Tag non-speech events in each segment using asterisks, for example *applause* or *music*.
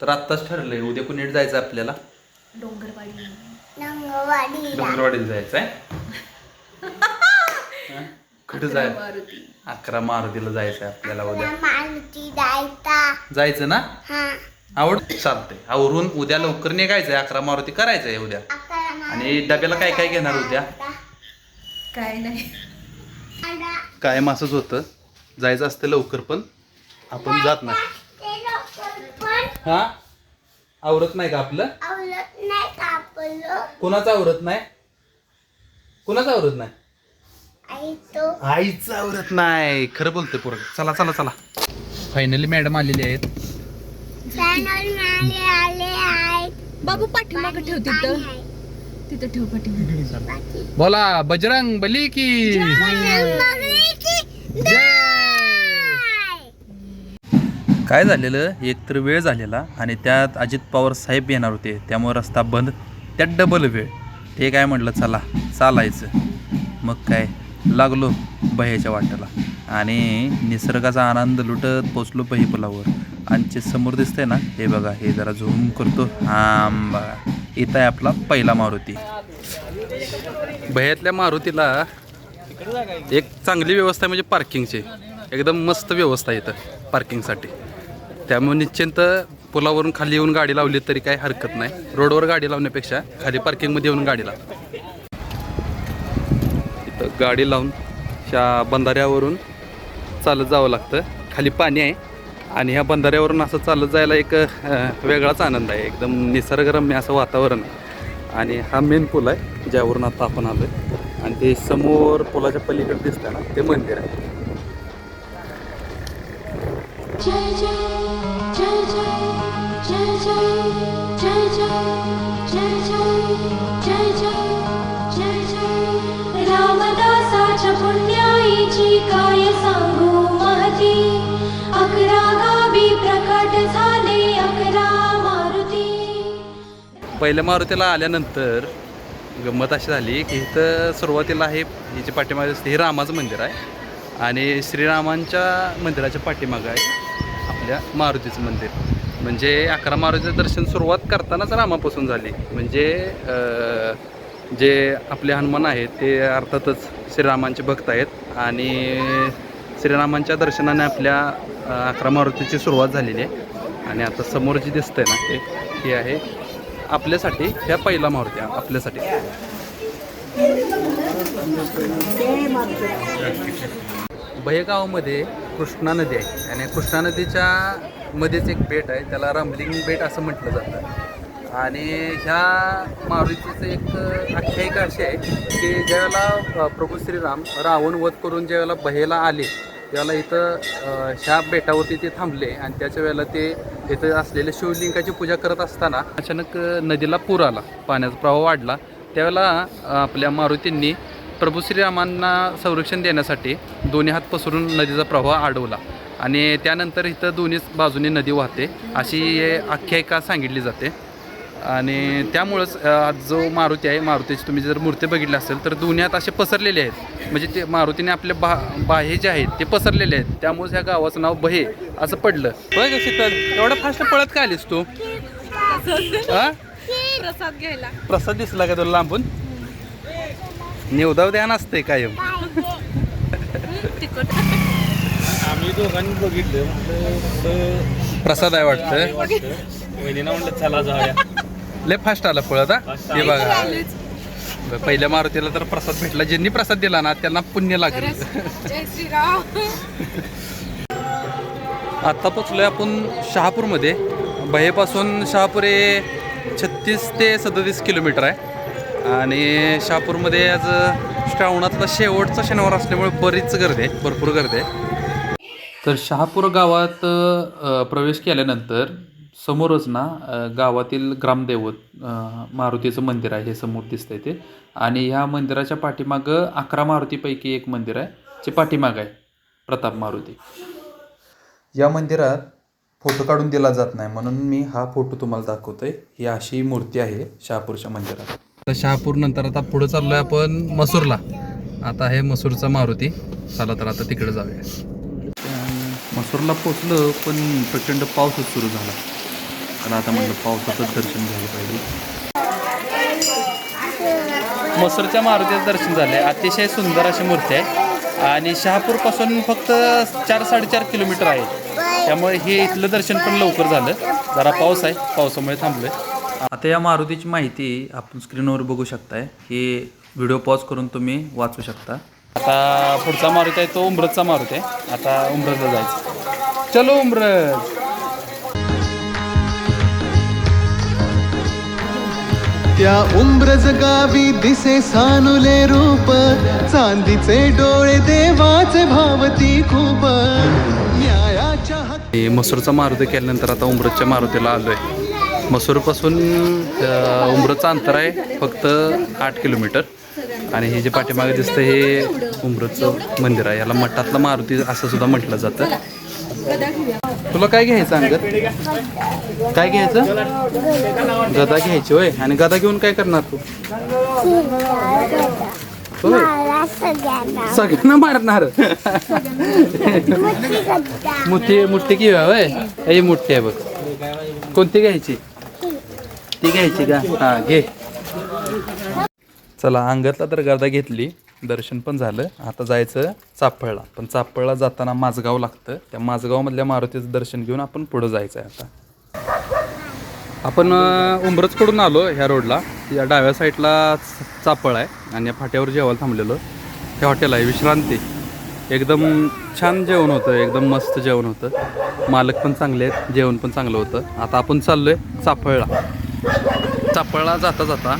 तर आत्ताच ठरलंय उद्या कुणीकडे जायचं आपल्याला? डोंगरवाडी डोंगरवाडीला जायचं आहे *laughs* कुठं जाय मारुती. अकरा मारुतीला जायचं आहे आपल्याला उद्या. मारुती जायचा. जायचं ना? हा. आवड? चालतंय. आवरून उद्या लवकर निघायचंय. अकरा मारुती करायचंय उद्या. आणि डब्याला काय काय घेणार उद्या? काय नाही. आला. कायम असंच होतं. जायचं असतं लवकर पण आपण जात नाही. हा? आवरत नाही का आपलं? आवडत नाही कापलं कोणाचं आवरत नाही? कोणाचं आवरत नाही? आई तो. आईचं आवरत नाही. खरं बोलतोय पोरं. चला चला चला. फायनली मॅडम आलेली आहेत. चॅनल मागे आले आहेत. बाबू पाठीमागं ठेव तिथं. तिथं ठेव पाठीमागं. बोला बजरंग बली की. काय झालेलं? एकतर वेळ झालेला आणि त्यात अजित पवार साहेब येणार होते. त्यामुळे रस्ता बंद. त्यात डबल वेळ. ते काय म्हटलं चला चालायचं. मग काय? लागलो बह्याच्या वाट्याला आणि निसर्गाचा आनंद लुटत पोचलो बही पुलावर आणि जे समोर दिसतंय ना? हे बघा हे जरा झूम करतो. आंबा. बघा इथं आहे आपला पहिला मारुती. बह्यातल्या मारुतीला एक चांगली व्यवस्था म्हणजे पार्किंगची एकदम मस्त व्यवस्था इथं पार्किंगसाठी त्यामुळे निश्चिंत पुलावरून खाली येऊन गाडी लावली तरी काही हरकत नाही. रोडवर गाडी लावण्यापेक्षा खाली पार्किंगमध्ये येऊन गाडी लाव. इथं गाडी लावून ह्या बंधाऱ्यावरून चालत जावं लागतं. खाली पाणी आहे आणि ह्या बंधाऱ्यावरून असं चालत जायला एक वेगळाच आनंद आहे. एकदम निसर्गरम्य असं वातावरण. आहे आणि हा मेन पूल आहे ज्यावरून आता आपण आलो आहे आणि ते समोर पुलाच्या पलीकडे दिसतं ना ते मंदिर आहे. रामदासाच्या पुण्याईची काय सांगू महती? अकरा गावी प्रकट झाले अकरा मारुती. पहिल्या मारुतीला आल्यानंतर गंमत अशी झाली की इथं सुरुवातीला हे हिचे पाठीमागे असते हे रामाचं मंदिर आहे. आणि श्रीरामांच्या मंदिराच्या पाठीमागं आहे. आपल्या मारुतीचं मंदिर. म्हणजे अकरा मारुतीचं दर्शन सुरुवात करतानाच रामापासून झाली. म्हणजे जे आपले हनुमान आहेत ते अर्थातच श्रीरामांचे भक्त आहेत आणि श्रीरामांच्या दर्शनाने आपल्या अकरा मारुतीची सुरुवात झालेली आहे. आणि आता समोर जी दिसतंय ना ते हे आहे आपल्यासाठी ह्या पहिला मारुती आपल्यासाठी. बहेगावमध्ये कृष्णा नदी आहे आणि कृष्णा नदीच्या मध्येच एक बेट आहे त्याला रामलिंग बेट असं म्हटलं जातं. आणि ह्या मारुतीचं एक आख्यायिका अशी आहे की ज्यावेळेला प्रभू श्रीराम रावण वध करून ज्यावेळेला बहेला आले त्यावेळेला इथं ह्या बेटावरती ते थांबले आणि त्याच्या वेळेला ते इथं असलेल्या शिवलिंगाची पूजा करत असताना अचानक नदीला पूर आला पाण्याचा प्रवाह वाढला. त्यावेळेला आपल्या मारुतींनी प्रभू श्रीरामांना संरक्षण देण्यासाठी दोन्ही हात पसरून नदीचा प्रवाह अडवला आणि त्यानंतर इथं दोन्ही बाजूने नदी वाहते. अशी आख्यायिका सांगितली जाते. आणि त्यामुळंच आज जो मारुती आहे मारुतीची तुम्ही जर मूर्ती बघितली असेल तर दोन्ही हात असे पसरलेले आहेत. म्हणजे ते मारुतीने आपले बा बाहे जे आहेत ते पसरलेले आहेत. त्यामुळेच ह्या गावाचं नाव बहे असं पडलं. बघ शीतल एवढं फास्ट पळत का आलीस तू? हा? प्रसाद घ्यायला. प्रसाद दिसला का तुला लांबून? निवदाव ध्यान असते कायम. आम्ही दोघांनी बघितलं म्हटलं प्रसाद आहे वाटतं. म्हटलं चला जाऊया. लय फास्ट आला पळत हा? हे बघा. पहिल्या मारुतीला तर प्रसाद भेटला. ज्यांनी प्रसाद दिला ना त्यांना पुण्य लागेल. जय श्रीराम. आता पोचलोय आपण शहापूरमध्ये. बहेपासून शहापूर हे छत्तीस ते सदतीस किलोमीटर आहे. आणि शहापूरमध्ये आज श्रावणातला शेवटचा शनिवार असल्यामुळे बरीच गर्दी आहे भरपूर गर्दी आहे. तर शहापूर गावात प्रवेश केल्यानंतर समोरच ना गावातील ग्रामदैवत मारुतीचं मंदिर आहे हे समोर दिसतंय ते. आणि ह्या मंदिराच्या पाठीमागं अकरा मारुतीपैकी एक मंदिर आहे जे पाठीमागं आहे प्रताप मारुती. या मंदिरात फोटो काढून दिला जात नाही म्हणून मी हा फोटो तुम्हाला दाखवतोय. ही अशी मूर्ती आहे शहापूरच्या मंदिरात. शहापूर नंतर आता पुढे चाललोय आपण मसूरला. आता आहे मसूरचा मारुती. चला तर आता तिकडे जाऊया. मसूरला पोचलो पण प्रचंड पाऊसच सुरू झाला. तर आता म्हटलं पावसाचंच दर्शन घ्यायला पाहिजे. मसूरच्या मारुतीचं दर्शन झाले अतिशय सुंदर अशी मूर्ती आहे. आणि शहापूरपासून फक्त चार साडेचार किलोमीटर आहे. त्यामुळे हे इथलं दर्शन पण लवकर झालं. जरा पाऊस आहे. पावसामुळे थांबलोय. आता या मारुतीची माहिती आपण स्क्रीनवर बघू शकताय. ही व्हिडिओ पॉज करून तुम्ही वाचू शकता. आता पुढचा मारुती आहे तो उमरतचा मारुती आहे. आता उमरतला जायचं. चलो उमरत. त्या उंब्रज गावी दिसे सानुले रूप चांदीचे डोळे देवाचे भावती खूप. न्यायाच्या हे मसूरचा मारुती केल्यानंतर आता उमरतच्या मारुतीला आलो आहे मसूरपासून अ, उमरतचं अंतर आहे फक्त आठ किलोमीटर. आणि हे जे पाठीमागे दिसतं हे उमरतचं मंदिर आहे. याला मठातलं मारुती असं सुद्धा म्हटलं जातं. तुला काय घ्यायचं अंगत काय घ्यायचं? गदा घ्यायची होय. आणि गदा घेऊन काय करणार तू? सगळ्यांना मारणार. मुठी मुठी घेऊया होय? ही मुठी आहे बघ. कोणती घ्यायची? ती घ्यायची का? हा घे. चला अंगातला तर गर्दा घेतली. दर्शन पण झालं. आता जायचं चापळला. पण चापळला जाताना माझगाव लागतं. त्या माझगावमधल्या मारुतीचं दर्शन घेऊन आपण पुढं जायचं आहे आता. आपण उंबरजकडून आलो ह्या रोडला. या डाव्या साईडला चापळ आहे आणि या फाट्यावर जेवायला थांबलेलो. हे हॉटेल आहे विश्रांती. एकदम छान जेवण होतं. एकदम मस्त जेवण होतं. मालक पण चांगले आहेत. जेवण पण चांगलं होतं. आता आपण चाललो आहे चापळला. चापळला जाता जाता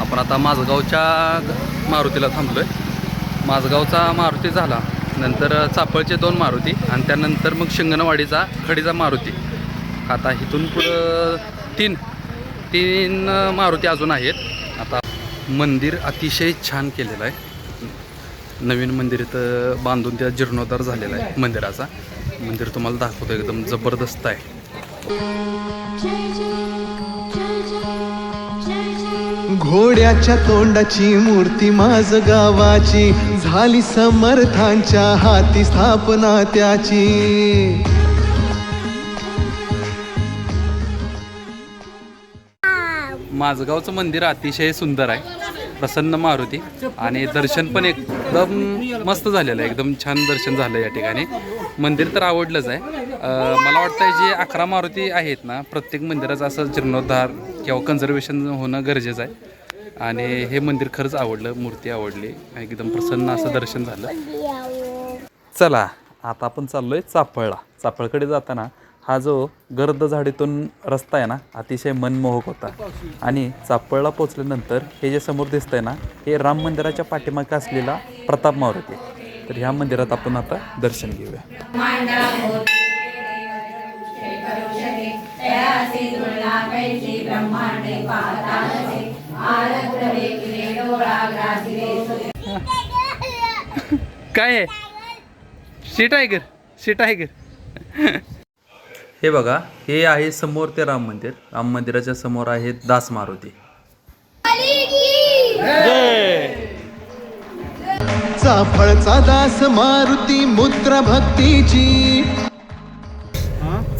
आपण आता माझगावच्या मारुतीला थांबलो आहे माझगावचा मारुती झाला. नंतर चापळचे दोन मारुती आणि त्यानंतर मग शिंगणवाडीचा खडीचा मारुती. आता इथून पुढं तीन तीन मारुती अजून आहेत. आता मंदिर अतिशय छान केलेलं आहे. नवीन मंदिर इथं बांधून त्या जीर्णोद्धार झालेला आहे मंदिराचा. मंदिर तुम्हाला दाखवतो एकदम जबरदस्त आहे. घोड्याच्या तोंडाची मूर्ती माझ गावाची. झाली समर्थांच्या हाती स्थापना त्याची. माझगावचं मंदिर अतिशय सुंदर आहे. प्रसन्न मारुती. आणि दर्शन पण एकदम मस्त झालेलं आहे. एकदम छान दर्शन झालं या ठिकाणी. मंदिर तर आवडलंच आहे. अं, मला वाटतं जे अकरा मारुती आहेत ना प्रत्येक मंदिराचं असं जीर्णोद्धार किंवा कन्झर्वेशन होणं गरजेचं आहे. आणि हे मंदिर खरंच आवडलं मूर्ती आवडली एकदम प्रसन्न असं दर्शन झालं. चला आता आपण चाललोय चापळला चापळकडे जाताना हा जो गर्द झाडीतून रस्ता आहे ना अतिशय मनमोहक होता. आणि चापळला पोचल्यानंतर हे जे समोर दिसतंय ना हे राम मंदिराच्या पाठीमागे असलेला प्रताप मारुती. तर ह्या मंदिरात आपण आता दर्शन घेऊया. काय आहे? शी टायगर शी टायगर हे बघा हे आहे समोर ते राम मंदिर. राम मंदिराच्या समोर आहे दास मारुती. चाफळचा दास मारुती मुद्रा भक्तीची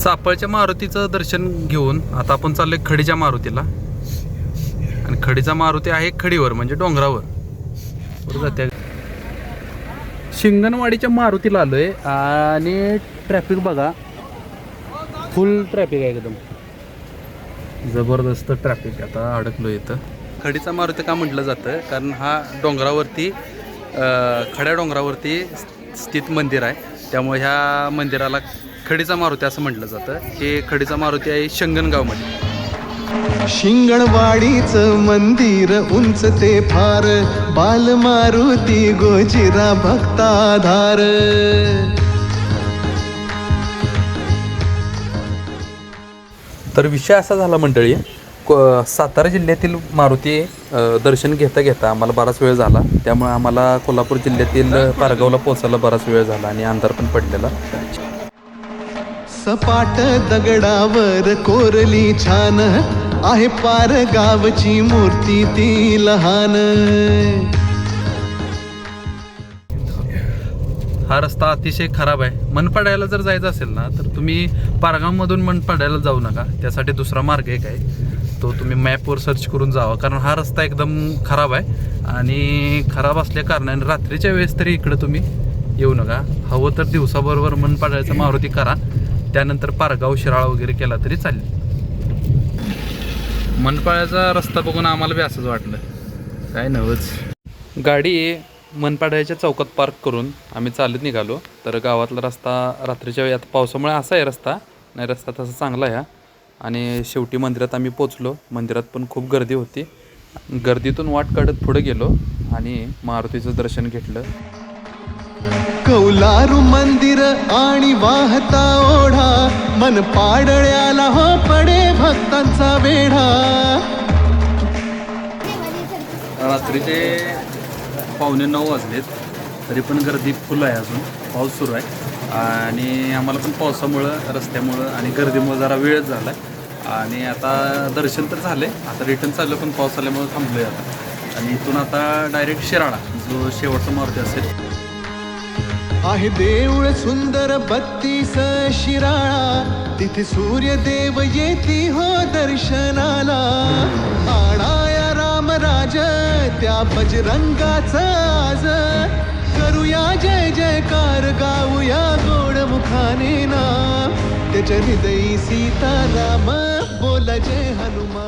चापळच्या मारुतीचं दर्शन घेऊन आता आपण चाललोय खडीच्या मारुतीला. आणि खडीचा मारुती आहे खडीवर म्हणजे डोंगरावर. बरोबर जाते शिंगणवाडीच्या मारुतीला आलो आहे आणि ट्रॅफिक बघा. फुल ट्रॅफिक आहे एकदम. जबरदस्त ट्रॅफिक आता अडकलो इथं. खडीचा मारुती का म्हटलं जातं कारण हा डोंगरावरती खड्या डोंगरावरती स्थित मंदिर आहे. त्यामुळे ह्या मंदिराला खडीचा मारुती असं म्हटलं जातं. हे खडीचा मारुती आहे शंगणगावमध्ये. शिंगणवाडीच मंदिर उंच ते फार बाल मारुती गोजिरा भक्ताधार. तर विषय असा झाला मंडळी को- सातारा जिल्ह्यातील मारुती अ, दर्शन घेता घेता आम्हाला बराच वेळ झाला. त्यामुळे आम्हाला कोल्हापूर जिल्ह्यातील पारगावला पोचायला बराच वेळ झाला आणि अंधार पण पडलेला. सपाट दगडावर कोरली छान आहे पार गावची मूर्ती ती लहान. हा रस्ता अतिशय खराब आहे. मनपाड्याला जर जायचं असेल ना तर तुम्ही पारगावमधून मनपाड्याला जाऊ नका. त्यासाठी दुसरा मार्ग एक आहे. तो तुम्ही मॅपवर सर्च करून जावा. कारण हा रस्ता एकदम खराब आहे. आणि खराब असल्या कारणाने रात्रीच्या वेळेस तरी इकडं तुम्ही येऊ नका. हवं तर दिवसाबरोबर मनपाड्याचा मारुती करा. त्यानंतर पारगाव शिराळा वगैरे केला तरी चालेल. मनपाड्याचा रस्ता बघून आम्हाला बी असंच वाटलं. काय नवच. गाडी मनपाड्याच्या चौकात पार्क करून आम्ही चालत निघालो. तर गावातला रस्ता रात्रीच्या वेळी आता पावसामुळे असा आहे रस्ता नाही रस्ता तसा चांगला आहे. आणि शेवटी मंदिरात आम्ही पोचलो. मंदिरात पण खूप गर्दी होती. गर्दीतून वाट काढत पुढे गेलो आणि मारुतीचं दर्शन घेतलं. कौलारू मंदिर आणि वाहता ओढा. मन पाडळ्याला हो पडे भक्तांचा वेढा. रात्रीचे पावणे नऊ वाजलेत. तरी पण गर्दी फुल आहे अजून. पाऊस सुरू आहे. आणि आम्हाला पण पावसामुळं रस्त्यामुळं आणि गर्दीमुळं जरा वेळच झाला. आहे आणि आता दर्शन तर झाले. आता रिटर्न चाललं पण पाऊस आल्यामुळं थांबलो आहे आता. आणि इथून आता डायरेक्ट शिराळा जो शेवटचा मारुती असेल. आहे देऊळ सुंदर बत्तीस शिराळा. तिथे सूर्यदेव येती हो दर्शनाला. आणाया रामराज त्या बजरंगाचा आज. करूया जय जयकार गाऊया गोड मुखाने ना. त्याच्या हृदयी सीताराम बोला जय हनुमान.